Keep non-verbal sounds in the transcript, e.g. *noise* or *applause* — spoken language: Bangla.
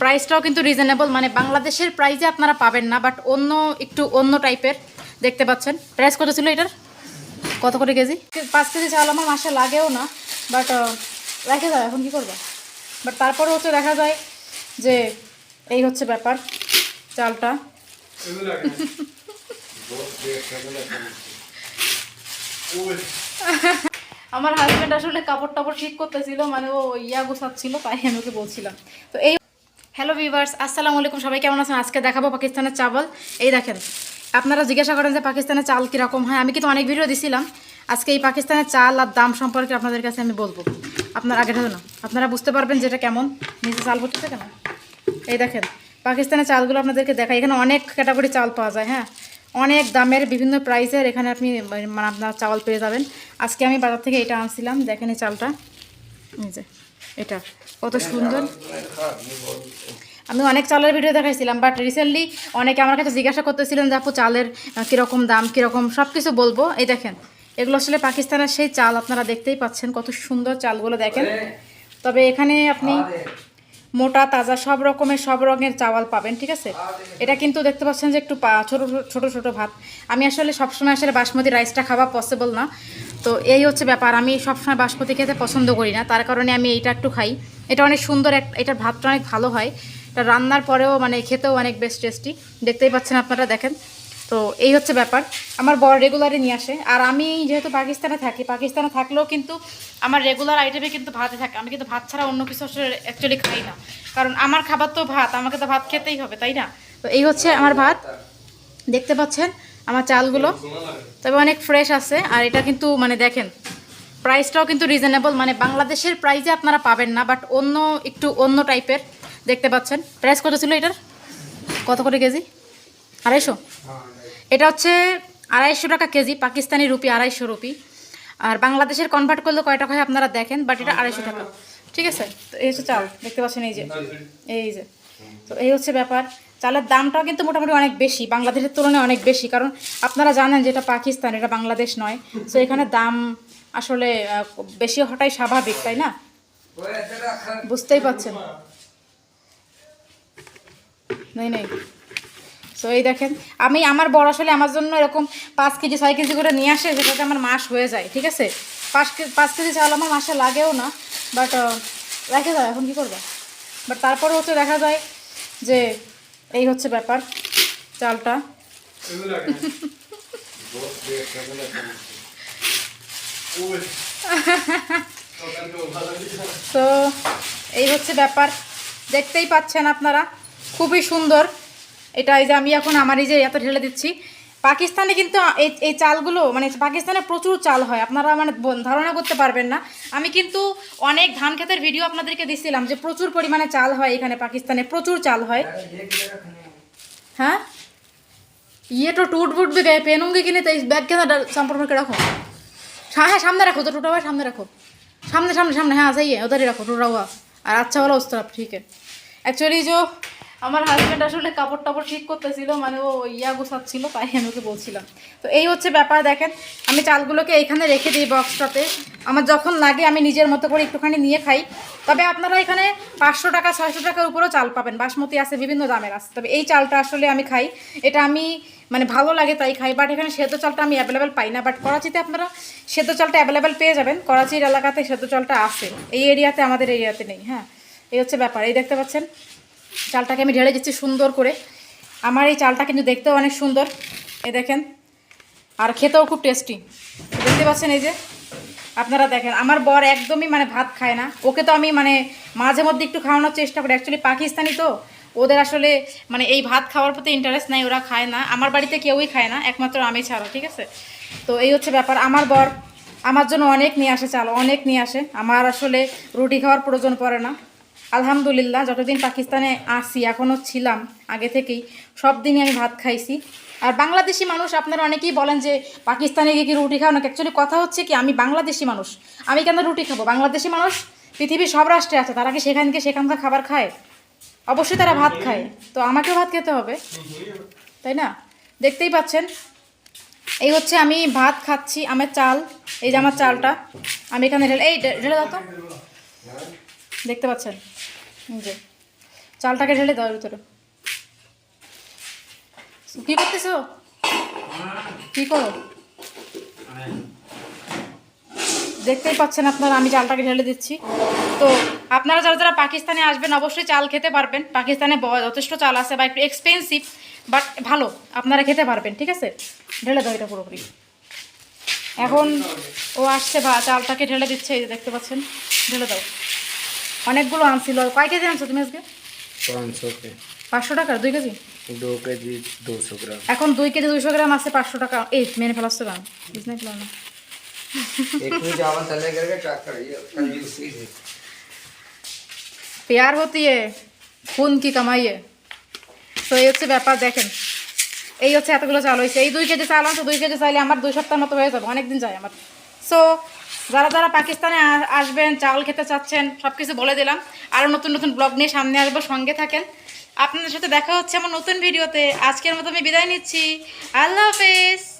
প্রাইসটাও কিন্তু রিজনেবল মানে বাংলাদেশের প্রাইসে আপনারা পাবেন না বাট অন্য একটু অন্য টাইপের দেখতে পাচ্ছেন। প্রাইস কত ছিল এটার? কত করে কেজি? পাঁচ কেজি চাল আমার মাসে লাগেও না বাট রেখে যায় এখন কি করবে? বাট তারপরে হচ্ছে দেখা যায় যে এই হচ্ছে ব্যাপার, চালটা। আমার হাজব্যান্ড আসলে কাপড় টাপড় ঠিক করতেছিল মানে ও ইয়া গোছাচ্ছিল, তাই আমি ওকে বলছিলাম। তো এই হ্যালো ভিভার্স আসসালামু আলাইকুম সবাই কেমন আছেন? আজকে দেখাবো পাকিস্তানের চাবল। এই দেখেন, আপনারা জিজ্ঞাসা করেন যে পাকিস্তানের চাল কীরকম হয়? আমি কিন্তু অনেক ভিডিও দিছিলাম। আজকে এই পাকিস্তানের চাল আর দাম সম্পর্কে আপনাদের কাছে আমি বলব। আপনার আগে না আপনারা বুঝতে পারবেন যেটা কেমন। নিচে চাল পড়ছে কেন? এই দেখেন, পাকিস্তানের চালগুলো আপনাদেরকে দেখাই। এখানে অনেক ক্যাটাগরি চাল পাওয়া যায় হ্যাঁ? অনেক দামের বিভিন্ন প্রাইসের এখানে আপনি মানে আপনার চাল পেয়ে যাবেন। আজকে আমি বাজার থেকে এটা আনছিলাম। দেখেন এই চালটা। এটা। কত সুন্দর। আমি অনেক চালের ভিডিও দেখাইছিলাম বাট রিসেন্টলি অনেকে আমার কাছে জিজ্ঞাসা করতেছিলেন যে আপু, চালের কীরকম দাম, কীরকম সব কিছু বলব। এই দেখেন, এগুলো আসলে পাকিস্তানের সেই চাল, আপনারা দেখতেই পাচ্ছেন কত সুন্দর চালগুলো দেখেন। তবে এখানে আপনি মোটা, তাজা, সব রকমের, সব রঙের চাওয়াল পাবেন, ঠিক আছে? এটা কিন্তু দেখতে পাচ্ছেন যে একটু ছোট ছোট ছোট ভাত। আমি আসলে সবসময় আসলে বাসমতি রাইসটা খাওয়া পসিবল না। তো এই হচ্ছে ব্যাপার। আমি সবসময় বাসমতি খেতে পছন্দ করি না। তার কারণে আমি এইটা একটু খাই। এটা অনেক সুন্দর এক এটার ভাতটা অনেক ভালো হয়। এটা রান্নার পরেও মানে খেতেও অনেক বেশ টেস্টি দেখতেই পাচ্ছেন আপনারা, দেখেন। তো এই হচ্ছে ব্যাপার। আমার বর রেগুলারে নিয়ে আসে। আর আমি যেহেতু পাকিস্তানে থাকি, পাকিস্তানে থাকলেও কিন্তু আমার রেগুলার আইটেমে কিন্তু ভাতে থাকে। আমি কিন্তু ভাত ছাড়া অন্য কিছু আসলে অ্যাকচুয়ালি খাই না। কারণ আমার খাবার তো ভাত, আমাকে তো ভাত খেতেই হবে, তাই না? তো এই হচ্ছে আমার ভাত। দেখতে পাচ্ছেন আমার চালগুলো। তবে অনেক ফ্রেশ আছে। আর এটা কিন্তু মানে দেখেন প্রাইসটাও কিন্তু রিজনেবল মানে বাংলাদেশের প্রাইসে আপনারা পাবেন না বাট অন্য একটু অন্য টাইপের দেখতে পাচ্ছেন। প্রাইস কত ছিল এটার? কত করে কেজি? আড়াইশো? এটা হচ্ছে আড়াইশো টাকা কেজি, পাকিস্তানি রুপি আড়াইশো রুপি। আর বাংলাদেশের কনভার্ট করলে কয় টাকা হয় আপনারা দেখেন বাট এটা আড়াইশো টাকা। ঠিক আছে? তো এই হচ্ছে চাল, দেখতে পাচ্ছেন এই যে। এই যে। তো এই হচ্ছে ব্যাপার। চালের দামটাও কিন্তু মোটামুটি অনেক বেশি, বাংলাদেশের তুলনায় অনেক বেশি, কারণ আপনারা জানেন যে এটা পাকিস্তান, এটা বাংলাদেশ নয়। তো এখানে দাম আসলে বেশি হওয়াটাই স্বাভাবিক, তাই না? বুঝতেই পারছেন? নেই নেই। তো এই দেখেন, আমি আমার বড় আসলে আমার জন্য এরকম পাঁচ কেজি, ছয় কেজি করে নিয়ে আসে যেটাতে আমার মাস হয়ে যায়, ঠিক আছে? পাঁচ কেজি পাঁচ কেজি চাল আমার মাসে লাগেও না বাট রেখে যায় এখন কী করবে? বাট তারপরে হচ্ছে দেখা যায় যে এই হচ্ছে ব্যাপার, চালটা। *laughs* তো এই হচ্ছে ব্যাপার, দেখতেই পাচ্ছেন আপনারা, খুবই সুন্দর। এটা এই যে আমি এখন আমার এই যে এত ঢেলে দিচ্ছি। পাকিস্তানে কিন্তু এই এই চালগুলো মানে পাকিস্তানে প্রচুর চাল হয়। আপনারা মানে ধারণা করতে পারবেন না। আমি কিন্তু অনেক ধান খেতের ভিডিও আপনাদেরকে দিচ্ছিলাম যে প্রচুর পরিমাণে চাল হয় এখানে পাকিস্তানে, প্রচুর চাল হয়। হ্যাঁ? ইয়ে তো টুট বুট বি গায়ে পেনুঙ্গে কিনে তাই ব্যাগ কেনা সম্পর্কে রাখো। হ্যাঁ হ্যাঁ সামনে রাখো তো টোটা ভাই, সামনে রাখো। সামনে সামনে সামনে হ্যাঁ যাইয়ে ওদারই রাখো টোটা আর আচ্ছা বলো ওস্তরাব ঠিক আছে। অ্যাকচুয়ালি যে আমার হাজব্যান্ড আসলে কাপড় টাপড় ঠিক করতেছিল মানে ও ইয়া গোছাচ্ছিল, তাই আমি ওকে বলছিলাম। তো এই হচ্ছে ব্যাপার, দেখেন, আমি চালগুলোকে এখানে রেখে দিই বক্সটাতে আমার যখন লাগে, আমি নিজের মতো করে একটুখানি নিয়ে খাই। তবে আপনারা এখানে পাঁচশো টাকা, ছয়শো টাকার উপরেও চাল পাবেন। বাসমতি আছে, বিভিন্ন দামের আছে। তবে এই চালটা আসলে আমি খাই। এটা আমি মানে ভালো লাগে তাই খাই। বাট এখানে সেদ্ধ চালটা আমি অ্যাভেলেবেল পাই না। বাট করাচিতে আপনারা সেদ্ধ চালটা অ্যাভেলেবেল পেয়ে যাবেন। করাচির এলাকাতে সেদ্ধ চালটা আছে। এই এরিয়াতে আমাদের এরিয়াতে নেই হ্যাঁ। এই হচ্ছে ব্যাপার। এই দেখতে পাচ্ছেন চালটাকে আমি ঢেলে দিচ্ছি সুন্দর করে। আমার এই চালটা কিন্তু দেখতেও অনেক সুন্দর। এ দেখেন, আর খেতেও খুব টেস্টি দেখতে পাচ্ছেন এই যে, আপনারা দেখেন, আমার বর একদমই মানে ভাত খায় না। ওকে তো আমি মানে মাঝে মধ্যে একটু খাওয়ানোর চেষ্টা করি। অ্যাকচুয়ালি পাকিস্তানি তো, ওদের আসলে মানে এই ভাত খাওয়ার প্রতি ইন্টারেস্ট নাই, ওরা খায় না। আমার বাড়িতে কেউই খায় না, একমাত্র আমি ছাড়া, ঠিক আছে? তো এই হচ্ছে ব্যাপার। আমার বর আমার জন্য অনেক নিয়ে আসে চাল, অনেক নিয়ে আসে। আমার আসলে রুটি খাওয়ার প্রয়োজন পড়ে না। আলহামদুলিল্লাহ, যতদিন পাকিস্তানে আসি এখনও ছিলাম আগে থেকেই সব দিনই আমি ভাত খাইছি। আর বাংলাদেশি মানুষ, আপনারা অনেকেই বলেন যে, পাকিস্তানে গিয়ে কি রুটি খাও না অ্যাকচুয়ালি কথা হচ্ছে কি, আমি বাংলাদেশি মানুষ। আমি কেন রুটি খাব? বাংলাদেশি মানুষ, পৃথিবীর সব রাষ্ট্রে আছে, তারা কি সেখান থেকে সেখানকার খাবার খায়? অবশ্যই তারা ভাত খায়। তো আমাকেও ভাত খেতে হবে। তাই না? দেখতেই পাচ্ছেন। এই হচ্ছে আমি ভাত খাচ্ছি, আমার চাল। এই যে আমার চালটা। আমি এখানে এই, ঢেলে দাও তো। দেখতে পাচ্ছেন? যে, চালটাকে ঢেলে দাও ভিতরে। কি করতেছো? কি করো? দেখতেই পাচ্ছেন আপনারা, আমি চালটাকে ঢেলে দিচ্ছি। তো আপনারা যারা যারা পাকিস্তানে আসবেন, অবশ্যই চাল খেতে পারবেন। পাকিস্তানে যথেষ্ট চাল আছে বা একটু এক্সপেন্সিভ বাট ভালো, আপনারা খেতে পারবেন, ঠিক আছে? ঢেলে দাও এটা পুরোপুরি। এখন ও আসছে বা চালটাকে ঢেলে দিচ্ছে, এই দেখতে পাচ্ছেন? ঢেলে দাও। অনেকগুলো আনছিল কয় কেজি আনছো তুমি আজকে पाँच सौ के পাঁচশো টাকা দুই কেজি दो के जी दो सौ ग्राम এখন দুই কেজি দুইশো গ্রাম আছে পাঁচশো টাকা এই মেনে ফেলাচ্ছে দাম বুঝতে পেলাম না एक में चावल चले करके ट्रैक करिए कल भी उसी से পেয়ার হতি है খুন কি কামাইয়ে তো এই হচ্ছে ব্যাপার দেখেন এই হচ্ছে এতগুলো চাল হয়েছে এই দুই কেজি চাল আনছো দুই কেজি চাইলে আমার দুই সপ্তাহ মতো হয়ে যাবে অনেক দিন যায় আমার সো যারা যারা পাকিস্তানে আসবেন চাল খেতে চাচ্ছেন সব কিছু বলে দিলাম। আরও নতুন নতুন ব্লগ নিয়ে সামনে আসব, সঙ্গে থাকেন। আপনাদের সাথে দেখা হচ্ছে আমার নতুন ভিডিওতে আজকের মতো আমি বিদায় নিচ্ছি। আল্লাহ হাফেজ।